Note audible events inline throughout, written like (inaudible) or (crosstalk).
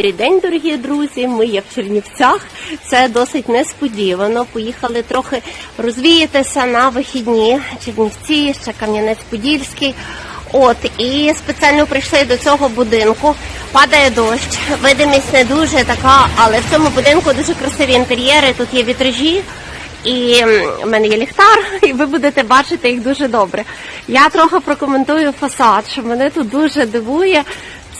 Добрий день, дорогі друзі. Ми є в Чернівцях. Це досить несподівано. Поїхали трохи розвіятися на вихідні. Чернівці, ще Кам'янець-Подільський. От і спеціально прийшли до цього будинку. Падає дощ, видимість не дуже така, але в цьому будинку дуже красиві інтер'єри. Тут є вітражі. І в мене є ліхтар, (laughs) і ви будете бачити їх дуже добре. Я трохи прокоментую фасад, що мене тут дуже дивує.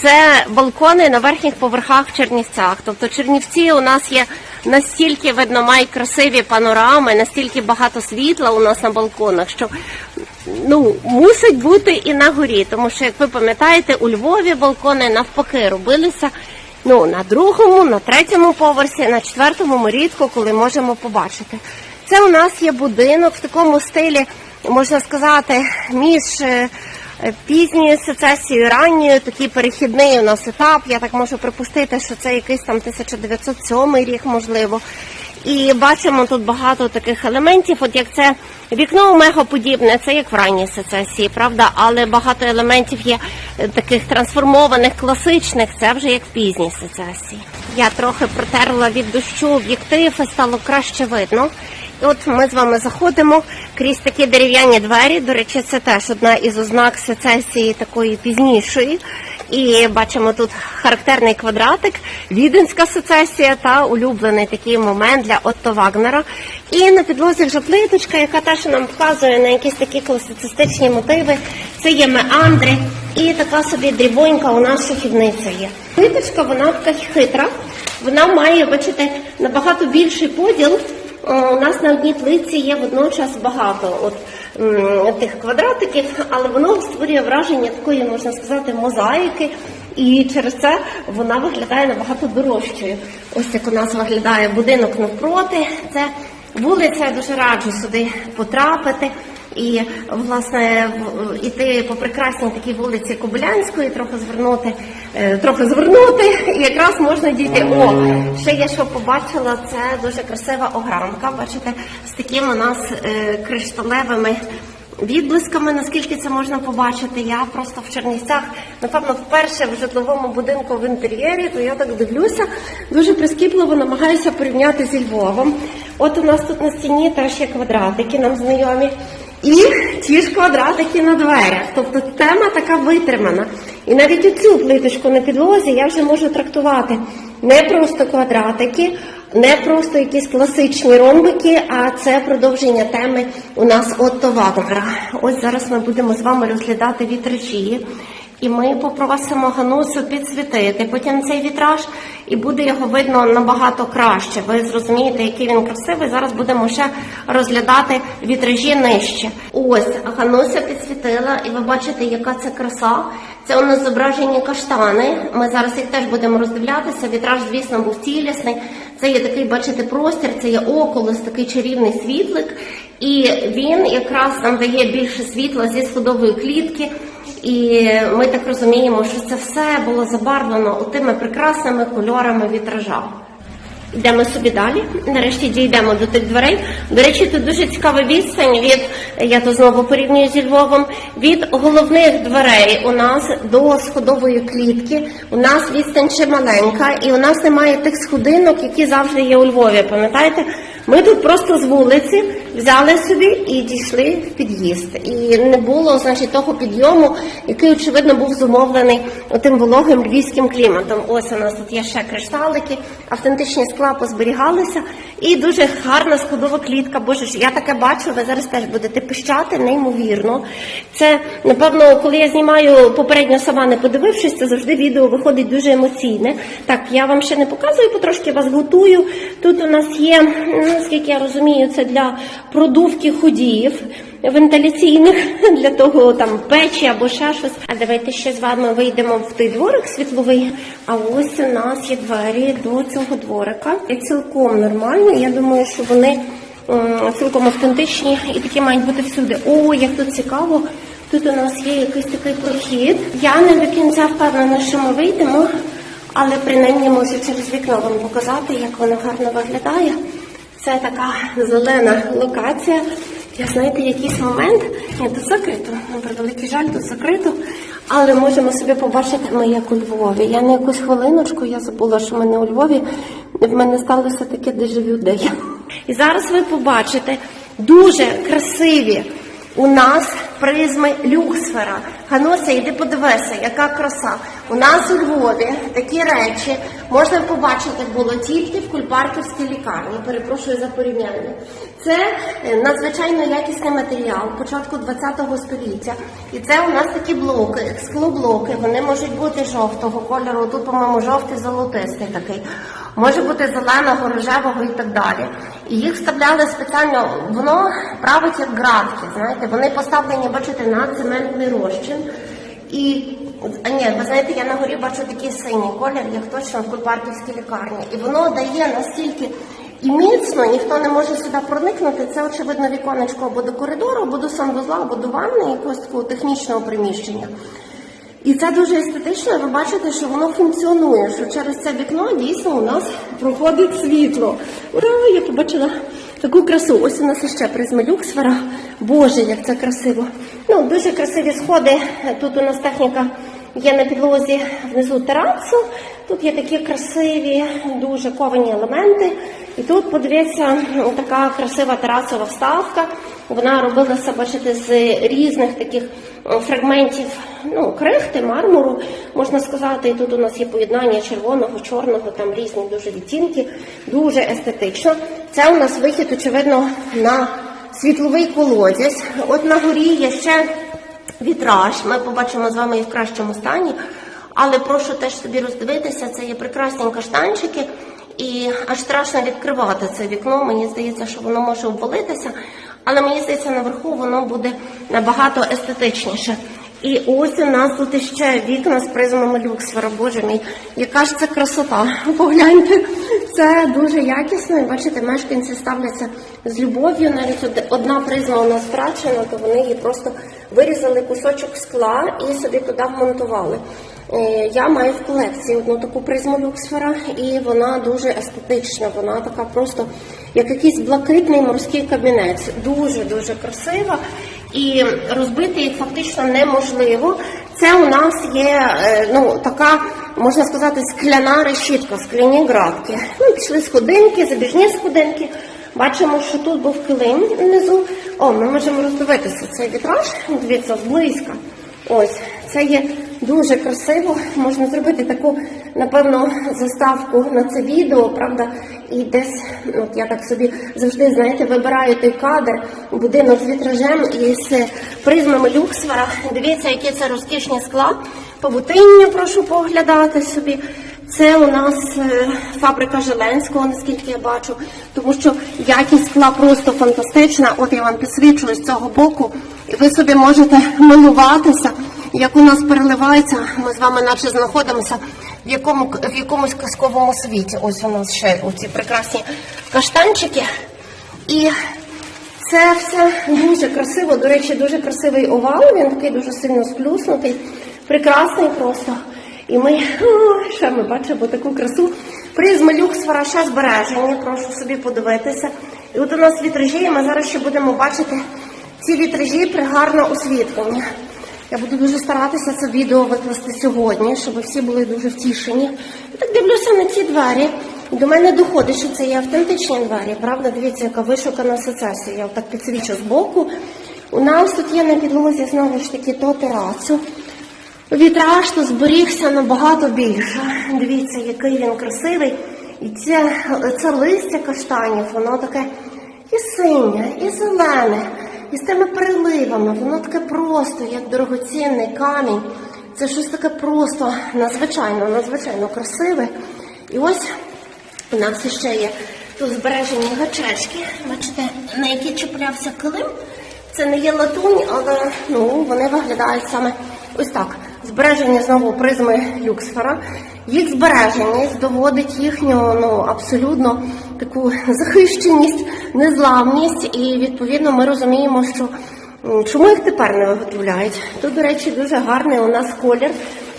Це балкони на верхніх поверхах в Чернівцях. Тобто Чернівці у нас є настільки видно, мають красиві панорами, настільки багато світла у нас на балконах, що ну мусить бути і на горі. Тому що, як ви пам'ятаєте, у Львові балкони навпаки робилися. Ну, на другому, на третьому поверсі, на четвертому ми рідко коли можемо побачити. Це у нас є будинок в такому стилі, можна сказати, між е, сецесії, ранньою, такий перехідний у нас етап. Я так можу припустити, що це якийсь там 1907 рік, можливо. І бачимо тут багато таких елементів, от як це вікно омегоподібне, це як в ранній сецесії, правда, але багато елементів є е, таких трансформованих, класичних, це вже як в пізній сецесії. Я трохи протерла від дощу об'єктив і стало краще видно. І от ми з вами заходимо крізь такі дерев'яні двері. До речі, це теж одна із ознак сецесії такої пізнішої. І бачимо тут характерний квадратик, віденська сецесія та улюблений такий момент для Отто Вагнера. І на підлозі вже плиточка, яка теж нам вказує на якісь такі класицистичні мотиви. Це є меандри і така собі дрібонька у нас шахівниця є. Плиточка, вона така хитра, вона має, бачите, набагато більший поділ. У нас на одній плитці є водночас багато от тих квадратиків, але воно створює враження такої, можна сказати, мозаїки, і через це вона виглядає набагато дорожчою. Ось як у нас виглядає будинок навпроти. Це вулиця, я дуже раджу сюди потрапити. І власне іти по прекрасній такій вулиці Кобилянської, трохи звернути, е, трохи звернути, і якраз можна дійти. О, ще я що побачила, це дуже красива огранка. Бачите, з такими у нас е, кришталевими відблисками, наскільки це можна побачити. Я просто в Чернівцях, напевно, вперше в житловому будинку в інтер'єрі, то я так дивлюся, дуже прискіпливо намагаюся порівняти зі Львовом. От у нас тут на стіні теж є квадратики, нам знайомі. І ті ж квадратики на дверях. Тобто тема така витримана. І навіть оцю плиточку на підлозі я вже можу трактувати не просто квадратики, не просто якісь класичні ромбики, а це продовження теми у нас Отто Вагнера. Ось зараз ми будемо з вами розглядати вітражі. І ми попросимо Ганусу підсвітити потім цей вітраж, і буде його видно набагато краще. Ви зрозумієте, який він красивий. Зараз будемо ще розглядати вітражі нижче. Ось Гануся підсвітила, і ви бачите, яка це краса. Це у нас зображені каштани. Ми зараз їх теж будемо роздивлятися. Вітраж, звісно, був цілісний. Це є такий, бачите, простір, це є околос, такий чарівний світлик. І він якраз нам дає більше світла зі сходової клітки. І ми так розуміємо, що це все було забарвлено тими прекрасними кольорами вітража. Йдемо собі далі. Нарешті дійдемо до тих дверей. До речі, тут дуже цікава відстань від я то знову порівнюю зі Львовом. Від головних дверей у нас до сходової клітки. У нас відстань ще маленька, і у нас немає тих сходинок, які завжди є у Львові. Пам'ятаєте? Ми тут просто з вулиці взяли собі і дійшли в під'їзд. І не було, значить, того підйому, який очевидно був зумовлений тим вологим львівським кліматом. Ось у нас тут є ще кришталики, автентичні скла позберігалися, і дуже гарна сходова клітка. Боже ж, я таке бачу, ви зараз теж будете пищати, неймовірно. Це, напевно, коли я знімаю попередньо сама не подивившись, це завжди відео виходить дуже емоційне. Так, я вам ще не показую, потрошки вас готую. Тут у нас є, ну, наскільки я розумію, це для продувки ходіїв вентиляційних (laughs) для того там печі або ще щось. А давайте ще з вами вийдемо в той дворик світловий. А ось у нас є двері до цього дворика. І цілком нормально. Я думаю, що вони цілком автентичні і такі мають бути всюди. О, як тут цікаво. Тут у нас є якийсь такий прохід. Я не до кінця впевнена, що ми вийдемо, але принаймні можу через вікно вам показати, як воно гарно виглядає. Це така зелена локація. Я знаєте, якийсь момент, ні, тут закрито, на превеликий жаль, тут закрито, але можемо собі побачити ми як у Львові. Я на якусь хвилиночку я забула, що ми не у Львові. В мене сталося таке дежавю, де. І зараз ви побачите дуже красиві у нас призми люксфера. Ганося, іди подивися, яка краса. У нас у Львові такі речі можна побачити було тільки в Кульпарківській лікарні. Перепрошую за порівняння. Це е, надзвичайно якісний матеріал початку ХХ століття. І це у нас такі блоки, склоблоки. Вони можуть бути жовтого кольору. Тут, по-моєму, жовтий золотистий такий. Може бути зеленого, рожевого і так далі. І їх вставляли спеціально, воно править як градки, знаєте, вони поставлені, бачите, на цементний розчин. І а ні, ви знаєте, я на горі бачу такий синій колір, як точно в Кульпарківській лікарні. І воно дає настільки і міцно, ніхто не може сюди проникнути. Це очевидно віконечко або до коридору, або до санвузла, або до ванни, якогось такого технічного приміщення. І це дуже естетично. Ви бачите, що воно функціонує, що через це вікно дійсно у нас проходить світло. Ура! Я побачила таку красу. Ось у нас ще призма люксфера. Боже, як це красиво. Ну, дуже красиві сходи. Тут у нас техніка є на підлозі внизу терасу. Тут є такі красиві, дуже ковані елементи. І тут, подивіться, така красива терасова вставка. Вона робилася, бачите, з різних таких е, фрагментів ну, крихти, мармуру, можна сказати. І тут у нас є поєднання червоного, чорного, там різні дуже відтінки, дуже естетично. Це у нас вихід, очевидно, на світловий колодязь. От на горі є ще вітраж. Ми побачимо з вами і в кращому стані. Але прошу теж собі роздивитися, це є прекрасні каштанчики. І аж страшно відкривати це вікно. Мені здається, що воно може обвалитися, але мені здається, наверху воно буде набагато естетичніше. І ось у нас тут іще вікна з призмами люксфера. Боже мій, яка ж це красота. Погляньте, це дуже якісно. І бачите, мешканці ставляться з любов'ю. Навіть одна призма у нас втрачена, то вони її просто вирізали кусочок скла і собі туди вмонтували. Е, Я маю в колекції одну таку призму люксфера, і вона дуже естетична. Вона така просто як якийсь блакитний морський кабінець. Дуже дуже красива. І розбити їх фактично неможливо. Це у нас є е, ну така, можна сказати, скляна решітка, скляні градки. Ну, пішли сходинки, забіжні сходинки. Бачимо, що тут був килим внизу. О, ми можемо роздивитися цей вітраж. Дивіться, зблизька. Ось, це є дуже красиво. Можна зробити таку, напевно, заставку на це відео, правда? І десь, от я так собі завжди, знаєте, вибираю той кадр, будинок з вітражем і з призмами люксфера. Дивіться, які це розкішні скла. Павутиння, прошу поглядати собі. Це у нас е, фабрика Желенського, наскільки я бачу, тому що якість скла просто фантастична. От я вам підсвічую з цього боку, і ви собі можете милуватися, як у нас переливається. Ми з вами наче знаходимося в якому в якомусь казковому світі. Ось у нас ще оці прекрасні каштанчики. І це все дуже красиво. До речі, дуже красивий овал. Він такий дуже сильно сплюснутий, прекрасний просто. І ми ще ми бачимо таку красу. Призма люксфера ще збережені, прошу собі подивитися. І от у нас вітражі, і ми зараз ще будемо бачити ці вітражі при гарно освітленні. Я буду дуже старатися це відео викласти сьогодні, щоб всі були дуже втішені. Я так дивлюся на ці двері. До мене доходить, що це є автентичні двері. Правда, дивіться, яка вишукана асоціація. Я отак підсвічу збоку. У нас тут є на підлозі знову ж таки то терасу. Вітраж тут зберігся набагато більше. Дивіться, який він красивий. І це, це листя каштанів, воно таке і синє, і зелене, і з тими переливами. Воно таке просто, як дорогоцінний камінь. Це щось таке просто надзвичайно, надзвичайно красиве. І ось у нас ще є тут збережені гачечки. Бачите, на які чіплявся килим. Це не є латунь, але ну, вони виглядають саме ось так. Збереження знову призми люксфера. Їх збереженість доводить їхню ну, абсолютно таку захищеність, незламність, і відповідно ми розуміємо, що чому їх тепер не виготовляють. Тут, до речі, дуже гарний у нас колір.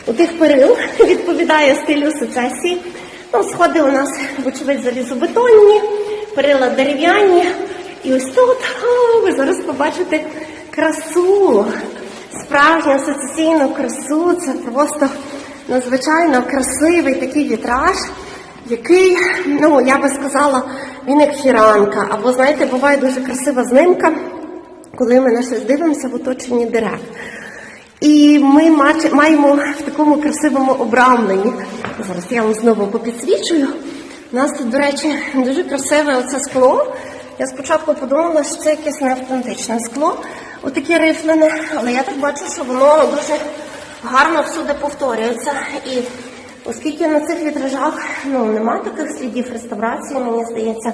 У тих перил (laughs) відповідає стилю сецесії. Ну, сходи у нас, вочевидь, залізобетонні, перила дерев'яні. І ось тут о, ви зараз побачите красу, справжню асоційну красу. Це просто надзвичайно красивий такий вітраж, який, ну я би сказала, він як фіранка. Або знаєте, буває дуже красива знимка, коли ми на щось дивимося в оточенні дерев. І ми маємо в такому красивому обрамленні. Зараз я вам знову попідсвічую. У нас тут, до речі, дуже красиве оце скло. Я спочатку подумала, що це якесь неавтентичне скло, отаке рифлене, але я так бачу, що воно дуже гарно всюди повторюється. І оскільки на цих вітражах ну, немає таких слідів реставрації, мені здається,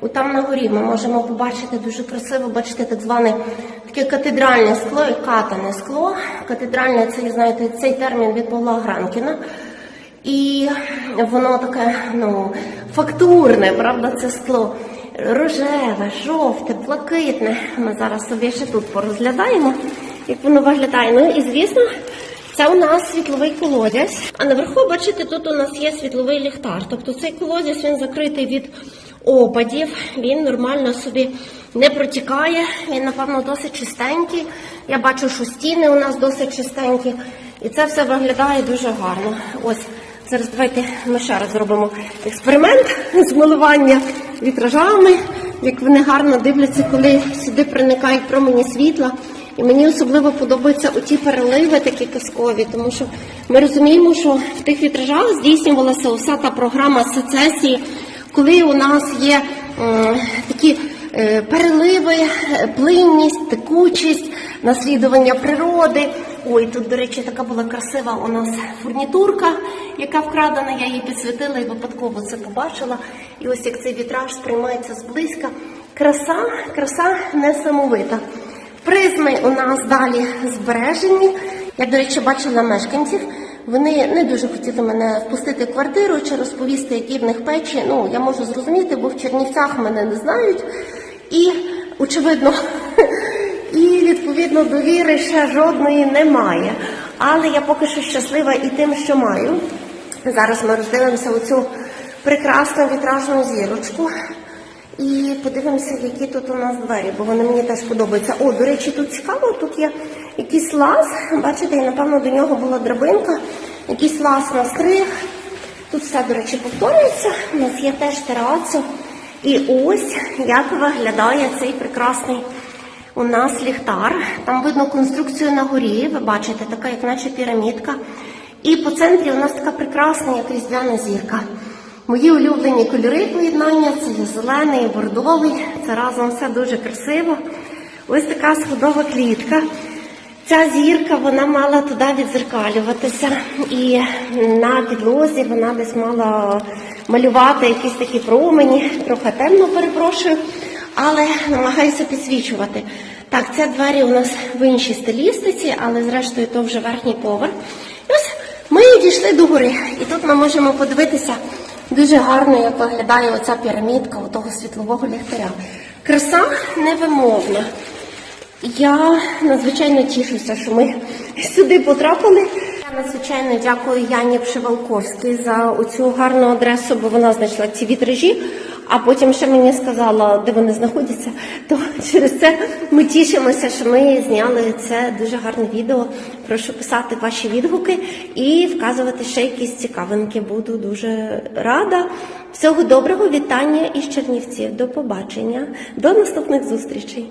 от там на горі ми можемо побачити дуже красиво, бачите, так зване таке катедральне скло і катане скло. Катедральне це, знаєте, цей термін від Павла Гранкіна. І воно таке, ну, фактурне, правда, це скло. Рожеве, жовте, блакитне. Ми зараз собі ще тут порозглядаємо, як воно виглядає. Ну і звісно, це у нас світловий колодязь. А наверху, бачите, тут у нас є світловий ліхтар. Тобто цей колодязь він закритий від опадів, він нормально собі не протікає. Він, напевно, досить чистенький. Я бачу, що стіни у нас досить чистенькі. І це все виглядає дуже гарно. Ось зараз давайте ми ще раз зробимо експеримент з малювання вітражами, як вони гарно дивляться, коли сюди проникають промені світла. І мені особливо подобаються оті переливи такі казкові, тому що ми розуміємо, що в тих вітражах здійснювалася уся та програма сецесії, коли у нас є м, такі е, переливи, е, плинність, текучість, наслідування природи. Ой, тут, до речі, така була красива у нас фурнітурка, яка вкрадена, я її підсвітила і випадково це побачила. І ось як цей вітраж сприймається зблизька. Краса, краса несамовита. Призми у нас далі збережені. Я, до речі, бачила мешканців. Вони не дуже хотіли мене впустити в квартиру чи розповісти, які в них печі. Ну, я можу зрозуміти, бо в Чернівцях мене не знають. І, очевидно, (laughs) і відповідно довіри ще жодної немає. Але я поки що щаслива і тим, що маю. Зараз ми роздивимося оцю прекрасну вітражну зірочку. І подивимося, які тут у нас двері, бо вони мені теж подобаються. О, до речі, тут цікаво, тут є якийсь лаз. Бачите, і напевно до нього була драбинка, якийсь лаз на стриг. Тут все, до речі, повторюється. У нас є теж терацо. І ось як виглядає цей прекрасний у нас ліхтар. Там видно конструкцію на горі. Ви бачите, така, як наче пірамідка. І по центрі у нас така прекрасна, як різдвяна зірка. Мої улюблені кольори поєднання це зелений, бордовий. Це разом все дуже красиво. Ось така сходова клітка. Ця зірка вона мала туди відзеркалюватися, і на підлозі вона десь мала малювати якісь такі промені, трохи темно перепрошую, але намагаюся підсвічувати. Так, це двері у нас в іншій стилістиці, але зрештою то вже верхній поверх. І ось ми дійшли до гори, і тут ми можемо подивитися дуже гарно, як виглядає оця пірамідка того світлового ліхтаря. Краса невимовна. Я надзвичайно тішуся, що ми сюди потрапили. Я надзвичайно дякую Яні Пшивалковській за оцю гарну адресу, бо вона знайшла ці вітражі, а потім ще мені сказала, де вони знаходяться. То через це ми тішимося, що ми зняли це дуже гарне відео. Прошу писати ваші відгуки і вказувати ще якісь цікавинки. Буду дуже рада. Всього доброго, вітання із Чернівців. До побачення, до наступних зустрічей.